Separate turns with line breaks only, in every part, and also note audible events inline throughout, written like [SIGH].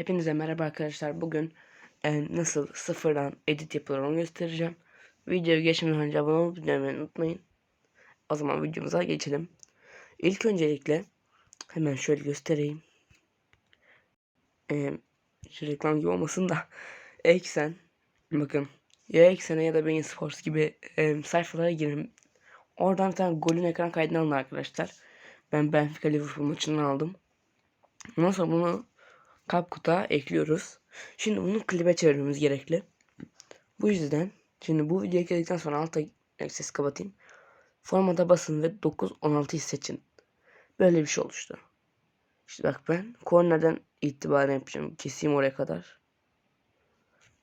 Hepinize merhaba arkadaşlar. Bugün e, nasıl sıfırdan edit yapılır onu göstereceğim. Videoya geçmeden önce abone olup dinlemeyi unutmayın. O zaman videomuza geçelim. İlk öncelikle hemen şöyle göstereyim. E, şu reklam gibi olmasın da [LAUGHS] eksen bakın ya eksene ya da Beyin Sports gibi e, sayfalara girin. Oradan bir tane golün ekran kaydını alın arkadaşlar. Ben Benfica Liverpool maçını aldım. Ondan sonra bunu CapCut'a ekliyoruz. Şimdi bunu klibe çevirmemiz gerekli. Bu yüzden şimdi bu videoyu ekledikten sonra altta ses kapatayım. Formata basın ve 9-16'yı seçin. Böyle bir şey oluştu. İşte bak ben kornerden itibaren yapacağım. Keseyim oraya kadar.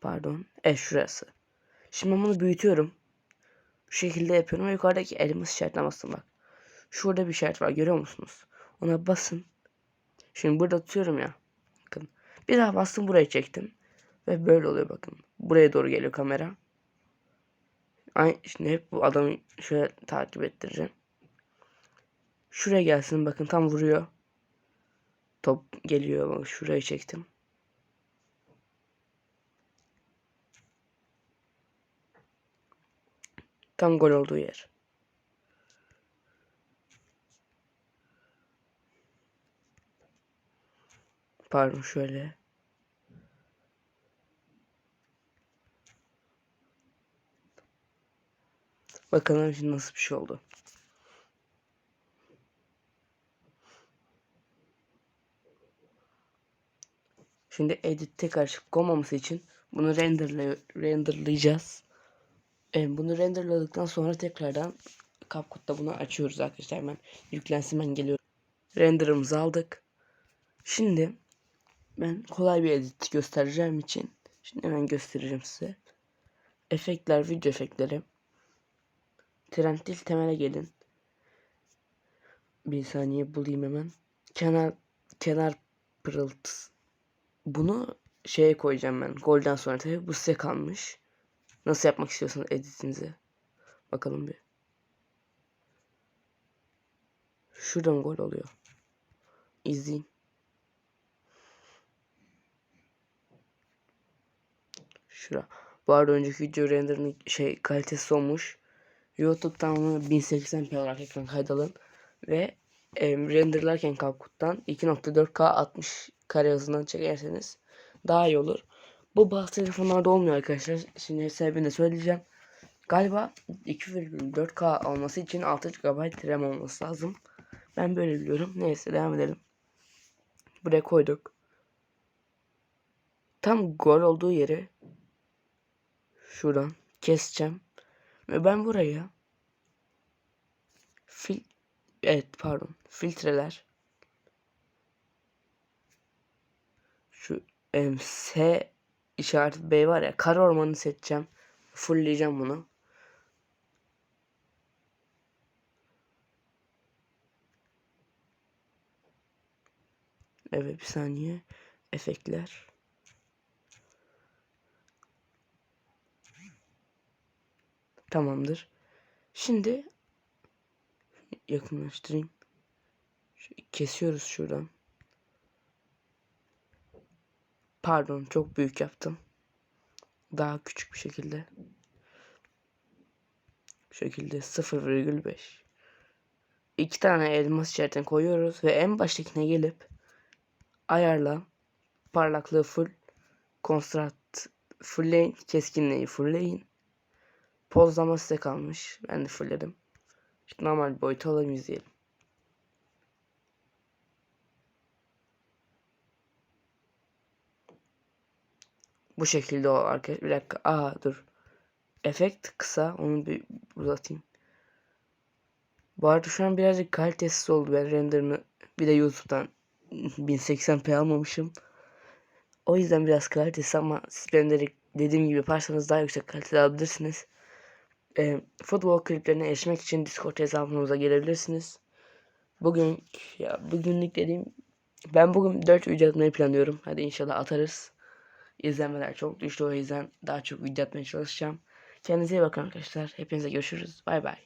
Pardon. E şurası. Şimdi ben bunu büyütüyorum. Şu şekilde yapıyorum ve yukarıdaki elmas işaretine basın bak. Şurada bir işaret var görüyor musunuz? Ona basın. Şimdi burada tutuyorum ya. Bir daha bastım buraya çektim. Ve böyle oluyor bakın. Buraya doğru geliyor kamera. Ay şimdi hep bu adamı şöyle takip ettireceğim. Şuraya gelsin bakın tam vuruyor. Top geliyor bak şuraya çektim. Tam gol olduğu yer. Pardon şöyle. Bakalım şimdi nasıl bir şey oldu. Şimdi edit karışık olmaması için bunu renderle renderlayacağız. E, bunu renderladıktan sonra tekrardan CapCut'ta bunu açıyoruz arkadaşlar. Hemen yüklensin ben geliyorum. Render'ımızı aldık. Şimdi ben kolay bir edit göstereceğim için şimdi hemen göstereceğim size. Efektler, video efektleri. Trend dil temele gelin. Bir saniye bulayım hemen. Kenar kenar pırıltısı. Bunu şeye koyacağım ben. Golden sonra tabii bu size kalmış. Nasıl yapmak istiyorsanız editinizi. Bakalım bir. Şuradan gol oluyor. İzleyin. Şura. Bu arada önceki video renderinin şey kalitesi olmuş. YouTube'dan onu 1080p olarak ekran kaydalın. Ve e, renderlarken CapCut'tan 2.4K 60 kare hızından çekerseniz daha iyi olur. Bu bazı telefonlarda olmuyor arkadaşlar. Şimdi sebebini de söyleyeceğim. Galiba 2.4K olması için 6 GB RAM olması lazım. Ben böyle biliyorum. Neyse devam edelim. Buraya koyduk. Tam gol olduğu yeri şuradan keseceğim. Ve ben buraya fil evet pardon filtreler şu em, S işareti B var ya kar ormanı seçeceğim. Fullleyeceğim bunu. Evet bir saniye. Efektler. Tamamdır. Şimdi yakınlaştırayım. Kesiyoruz şuradan. Pardon çok büyük yaptım. Daha küçük bir şekilde. Bu şekilde 0,5. İki tane elmas işaretini koyuyoruz ve en baştakine gelip ayarla parlaklığı full kontrast fullleyin keskinliği fullleyin pozlama size kalmış. Ben de fullledim. İşte normal boyutu alalım izleyelim. Bu şekilde o arkadaşlar bir dakika. Aa dur. Efekt kısa onu bir uzatayım. Bu arada şu an birazcık kalitesiz oldu ben renderını bir de YouTube'dan [LAUGHS] 1080p almamışım. O yüzden biraz kalitesi ama siz render'i dediğim gibi yaparsanız daha yüksek kalitede alabilirsiniz. E, futbol kliplerine erişmek için Discord hesabımıza gelebilirsiniz. Bugün ya bugünlük dediğim ben bugün 4 video atmayı planlıyorum. Hadi inşallah atarız. İzlenmeler çok düştü o yüzden daha çok video atmaya çalışacağım. Kendinize iyi bakın arkadaşlar. Hepinize görüşürüz. Bay bay.